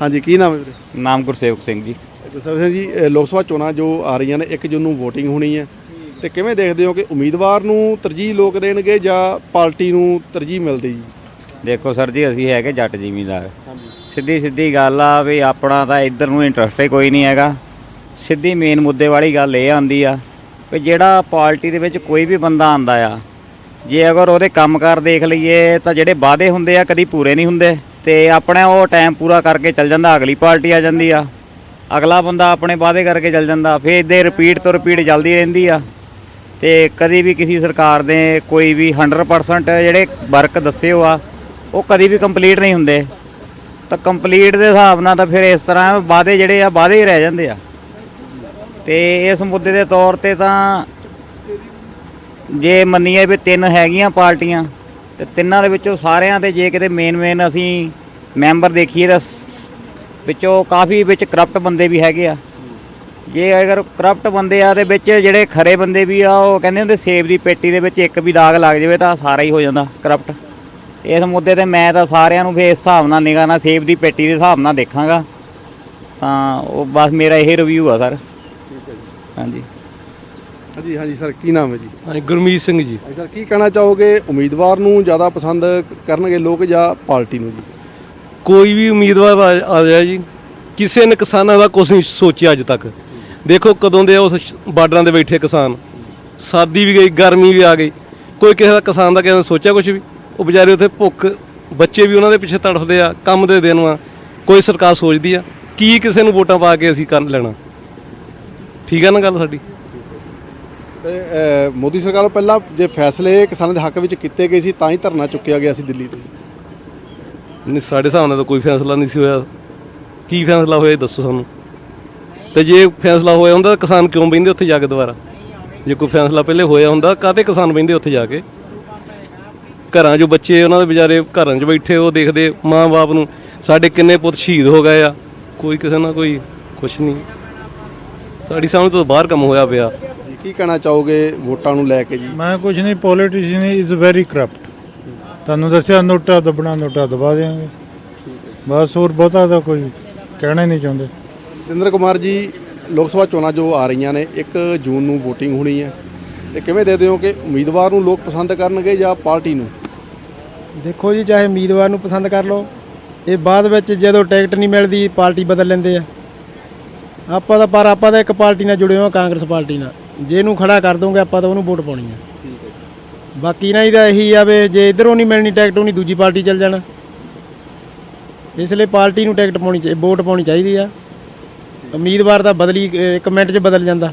ਹਾਂਜੀ ਕੀ ਨਾਮ ਹੈ ਵੀਰੇ? ਨਾਮ ਗੁਰਸੇਵਕ ਸਿੰਘ ਜੀ। ਗੁਰਸੇਵਕ ਸਿੰਘ ਜੀ ਲੋਕ ਸਭਾ ਚੋਣਾਂ ਜੋ ਆ ਰਹੀਆਂ ਨੇ 1 ਜੂਨ ਨੂੰ VOTING ਹੋਣੀ ਹੈ। ਤੇ ਕਿਵੇਂ ਦੇਖਦੇ ਹੋ ਕਿ ਉਮੀਦਵਾਰ ਨੂੰ ਤਰਜੀਹ ਲੋਕ ਦੇਣਗੇ ਜਾਂ ਪਾਰਟੀ ਨੂੰ ਤਰਜੀਹ ਮਿਲਦੀ ਜੀ? ਦੇਖੋ ਸਰ ਜੀ ਅਸੀਂ ਹੈਗੇ ਜੱਟ ਜ਼ਿਮੀਂਦਾਰ। ਹਾਂਜੀ। ਸਿੱਧੀ ਸਿੱਧੀ ਗੱਲ ਆ ਵੀ ਆਪਣਾ ਤਾਂ ਇੱਧਰ ਨੂੰ ਇੰਟਰਸਟ ਹੀ ਕੋਈ ਨਹੀਂ ਹੈਗਾ। ਸਿੱਧੀ ਮੇਨ ਮੁੱਦੇ ਵਾਲੀ ਗੱਲ ਇਹ ਆਂਦੀ ਆ ਵੀ ਜਿਹੜਾ ਪਾਰਟੀ ਦੇ ਵਿੱਚ ਕੋਈ ਵੀ ਬੰਦਾ ਆਂਦਾ ਆ ਜੇ ਅਗਰ ਉਹਦੇ ਕੰਮਕਾਰ ਦੇਖ ਲਈਏ ਤਾਂ ਜਿਹੜੇ ਵਾਅਦੇ ਹੁੰਦੇ ਆ ਕਦੀ ਪੂਰੇ ਨਹੀਂ ਹੁੰਦੇ। ਤੇ ਆਪਣਾ ਉਹ ਟਾਈਮ ਪੂਰਾ ਕਰਕੇ ਚੱਲ ਜਾਂਦਾ, ਅਗਲੀ ਪਾਰਟੀ ਆ ਜਾਂਦੀ ਆ। ਅਗਲਾ ਬੰਦਾ ਆਪਣੇ ਵਾਅਦੇ ਕਰਕੇ ਚੱਲ ਜਾਂਦਾ, ਫਿਰ ਇੱਦੇ ਰਿਪੀਟ ਤੋਂ ਰਿਪੀਟ ਚੱਲਦੀ ਰਹਿੰਦੀ ਆ। ਤੇ ਕਦੀ ਵੀ ਕਿਸੇ ਸਰਕਾਰ ਦੇ ਕੋਈ ਵੀ 100% ਜਿਹੜੇ ਵਰਕ ਦੱਸੇ ਹੋ ਆ ਉਹ ਕਦੀ ਵੀ ਕੰਪਲੀਟ ਨਹੀਂ ਹੁੰਦੇ। ਤਾਂ ਕੰਪਲੀਟ ਦੇ ਹਿਸਾਬ ਨਾਲ ਤਾਂ ਫਿਰ ਇਸ ਤਰ੍ਹਾਂ ਵਾਅਦੇ ਜਿਹੜੇ ਆ, ਵਾਅਦੇ ਹੀ ਰਹਿ ਜਾਂਦੇ ਆ। ਤੇ ਇਸ ਮੁੱਦੇ ਦੇ ਤੌਰ ਤੇ ਤਾਂ ਜੇ ਮੰਨੀਏ ਵੀ ਤਿੰਨ ਹੈਗੀਆਂ ਪਾਰਟੀਆਂ ਤੇ ਤਿੰਨਾਂ ਦੇ ਵਿੱਚੋਂ ਸਾਰਿਆਂ ਤੇ ਜੇ ਕਿਤੇ ਮੇਨ ਮੇਨ ਅਸੀਂ ਮੈਂਬਰ ਦੇਖੀਏ ਤਾਂ ਵਿੱਚੋਂ ਕਾਫੀ ਵਿੱਚ ਕਰਪਟ ਬੰਦੇ ਵੀ ਹੈਗੇ ਆ। ਜੇ ਅਗਰ ਕਰਪਟ ਬੰਦੇ ਆ ਦੇ ਵਿੱਚ ਜਿਹੜੇ ਖਰੇ ਬੰਦੇ ਵੀ ਆ ਉਹ ਕਹਿੰਦੇ ਹੁੰਦੇ ਸੇਬ ਦੀ ਪੇਟੀ ਦੇ ਵਿੱਚ ਇੱਕ ਵੀ ਦਾਗ ਲੱਗ ਜਾਵੇ ਤਾਂ ਸਾਰਾ ਹੀ ਹੋ ਜਾਂਦਾ ਕਰਪਟ ਇਸ ਮੁੱਦੇ ਤੇ ਮੈਂ ਤਾਂ ਸਾਰਿਆਂ ਨੂੰ ਫੇ ਇਸ ਹਿਸਾਬ ਨਾਲ ਨਿਗਾਹ ਨਾਲ ਸੇਬ ਦੀ ਪੇਟੀ ਦੇ ਹਿਸਾਬ ਨਾਲ ਦੇਖਾਂਗਾ। ਤਾਂ ਉਹ ਬਸ ਮੇਰਾ ਇਹ ਰਿਵਿਊ ਆ ਸਰ। ਹਾਂਜੀ। ਹਾਂਜੀ ਹਾਂਜੀ ਸਰ ਕੀ ਨਾਮ ਹੈ ਜੀ? ਹਾਂਜੀ ਗੁਰਮੀਤ ਸਿੰਘ ਜੀ। ਹਾਂਜੀ ਸਰ ਕੀ ਕਹਿਣਾ ਚਾਹੋਗੇ ਉਮੀਦਵਾਰ ਨੂੰ ਜ਼ਿਆਦਾ ਪਸੰਦ ਕਰਨਗੇ ਲੋਕ ਜਾਂ ਪਾਰਟੀ ਨੂੰ ਜੀ? ਕੋਈ ਵੀ ਉਮੀਦਵਾਰ ਆ- ਆ ਜਾਏ ਜੀ ਕਿਸੇ ਨੇ ਕਿਸਾਨਾਂ ਦਾ ਕੁਝ ਨਹੀਂ ਸੋਚਿਆ ਅੱਜ ਤੱਕ। ਦੇਖੋ ਕਦੋਂ ਦੇ ਉਸ ਸ਼- ਬਾਰਡਰਾਂ ਦੇ ਬੈਠੇ ਕਿਸਾਨ। ਸਰਦੀ ਵੀ ਗਈ ਗਰਮੀ ਵੀ ਆ ਗਈ। ਕੋਈ ਕਿਸੇ ਦਾ ਕਿਸਾਨ ਦਾ ਕਿਸੇ ਨੇ ਸੋਚਿਆ ਕੁਝ ਵੀ? ਉਹ ਵਿਚਾਰੇ ਉੱਥੇ ਭੁੱਖ ਬੱਚੇ ਵੀ ਉਹਨਾਂ ਦੇ ਪਿੱਛੇ ਤੜਫਦੇ ਆ ਕੰਮ ਦੇ ਦਿਨ ਆ ਕੋਈ ਸਰਕਾਰ ਸੋਚਦੀ ਆ ਕੀ ਕਿਸੇ ਨੂੰ ਵੋਟਾਂ ਪਾ ਕੇ ਅਸੀਂ ਕਰ ਲੈਣਾ? ਠੀਕ ਆ ਨਾ ਗੱਲ ਸਾਡੀ? ਮੋਦੀ ਸਰਕਾਰ ਪਹਿਲਾਂ ਜੇ ਫੈਸਲੇ ਕਿਸਾਨਾਂ ਦੇ ਹੱਕ ਵਿੱਚ ਕੀਤੇ ਗਏ ਸੀ, ਤਾਂ ਹੀ ਧਰਨਾ ਚੁੱਕਿਆ ਗਿਆ ਸੀ ਦਿੱਲੀ ਤੋਂ। ਨਹੀਂ, ਸਾਡੇ ਹਿਸਾਬ ਨਾਲ ਤਾਂ ਕੋਈ ਫੈਸਲਾ ਨਹੀਂ ਸੀ ਹੋਇਆ। ਕੀ ਫੈਸਲਾ ਹੋਇਆ, ਇਹ ਦੱਸੋ ਸਾਨੂੰ। ਤੇ ਜੇ ਫੈਸਲਾ ਹੋਇਆ ਹੁੰਦਾ, ਤਾਂ ਕਿਸਾਨ ਕਿਉਂ ਬਹਿੰਦੇ ਉੱਥੇ ਜਾ ਕੇ ਦੁਬਾਰਾ? ਜੇ ਕੋਈ ਫੈਸਲਾ ਪਹਿਲੇ ਹੋਇਆ ਹੁੰਦਾ ਕਾਹਤੇ ਕਿਸਾਨ ਬਹਿੰਦੇ ਉੱਥੇ ਜਾ ਕੇ? ਘਰਾਂ 'ਚੋਂ ਬੱਚੇ, ਉਹਨਾਂ ਦੇ ਵਿਚਾਰੇ ਘਰਾਂ 'ਚ ਬੈਠੇ, ਉਹ ਦੇਖਦੇ ਮਾਂ-ਬਾਪ ਨੂੰ, ਸਾਡੇ ਕਿੰਨੇ ਪੁੱਤ ਸ਼ਹੀਦ ਹੋ ਗਏ ਆ। ਕੋਈ ਕਿਸੇ ਨਾਲ ਕੋਈ ਕੁਛ ਨਹੀਂ। ਸਾਡੀ ਸਮਝ ਤੋਂ ਬਾਹਰ ਕੰਮ ਹੋਇਆ ਪਿਆ। ਕੀ ਕਹਿਣਾ ਚਾਹੋਗੇ ਵੋਟਾਂ ਨੂੰ ਲੈ ਕੇ ਜੀ? ਮੈਂ ਕੁਝ ਨਹੀਂ ਪੋਲੀਟੀਸ਼ੀਅਨ ਇਜ਼ ਵੈਰੀ ਕਰਪਟ ਤੁਹਾਨੂੰ ਦੱਸਿਆ ਨੋਟਾ ਦਬਣਾ ਨੋਟਾ ਦਬਾ ਦੇਾਂਗੇ ਬਸ ਹੋਰ ਬਹੁਤਾ ਤਾਂ ਕੋਈ ਕਹਿਣਾ ਹੀ ਨਹੀਂ ਚਾਹੁੰਦੇ। ਜਤਿੰਦਰ ਕੁਮਾਰ ਜੀ ਲੋਕ ਸਭਾ ਚੋਣਾਂ ਜੋ ਆ ਰਹੀਆਂ ਨੇ 1 ਜੂਨ ਨੂੰ VOTING ਹੋਣੀ ਹੈ। ਤੇ ਕਿਵੇਂ ਦੇਖਦੇ ਹੋ ਕਿ ਉਮੀਦਵਾਰ ਨੂੰ ਲੋਕ ਪਸੰਦ ਕਰਨਗੇ ਜਾਂ ਪਾਰਟੀ ਨੂੰ? ਦੇਖੋ ਜੀ ਚਾਹੇ ਉਮੀਦਵਾਰ ਨੂੰ ਪਸੰਦ ਕਰ ਲਓ ਇਹ ਬਾਅਦ ਵਿੱਚ ਜਦੋਂ ਟਿਕਟ ਨਹੀਂ ਮਿਲਦੀ ਪਾਰਟੀ ਬਦਲ ਲੈਂਦੇ ਆ। ਆਪਾਂ ਤਾਂ ਪਰ ਆਪਾਂ ਤਾਂ ਇੱਕ ਪਾਰਟੀ ਨਾਲ ਜੁੜੇ ਹਾਂ ਕਾਂਗਰਸ ਪਾਰਟੀ ਨਾਲ। ਜੇ ਇਹਨੂੰ ਖੜਾ ਕਰ ਦੋਗੇ ਆਪਾਂ ਤਾਂ ਉਹਨੂੰ ਵੋਟ ਪਾਉਣੀ ਆ। ਬਾਕੀ ਨਾ ਇਹਦਾ ਇਹੀ ਆ ਵੀ ਜੇ ਇਧਰੋਂ ਨਹੀਂ ਮਿਲਣੀ ਟਿਕਟ ਉਹਨੀ ਦੂਜੀ ਪਾਰਟੀ ਚੱਲ ਜਾਣਾ। ਇਸ ਲਈ ਪਾਰਟੀ ਨੂੰ ਟਿਕਟ ਪਾਉਣੀ ਚਾਹੀ ਵੋਟ ਪਾਉਣੀ ਚਾਹੀਦੀ ਆ। ਉਮੀਦਵਾਰ ਤਾਂ ਬਦਲੀ ਇੱਕ ਮਿੰਟ 'ਚ ਬਦਲ ਜਾਂਦਾ।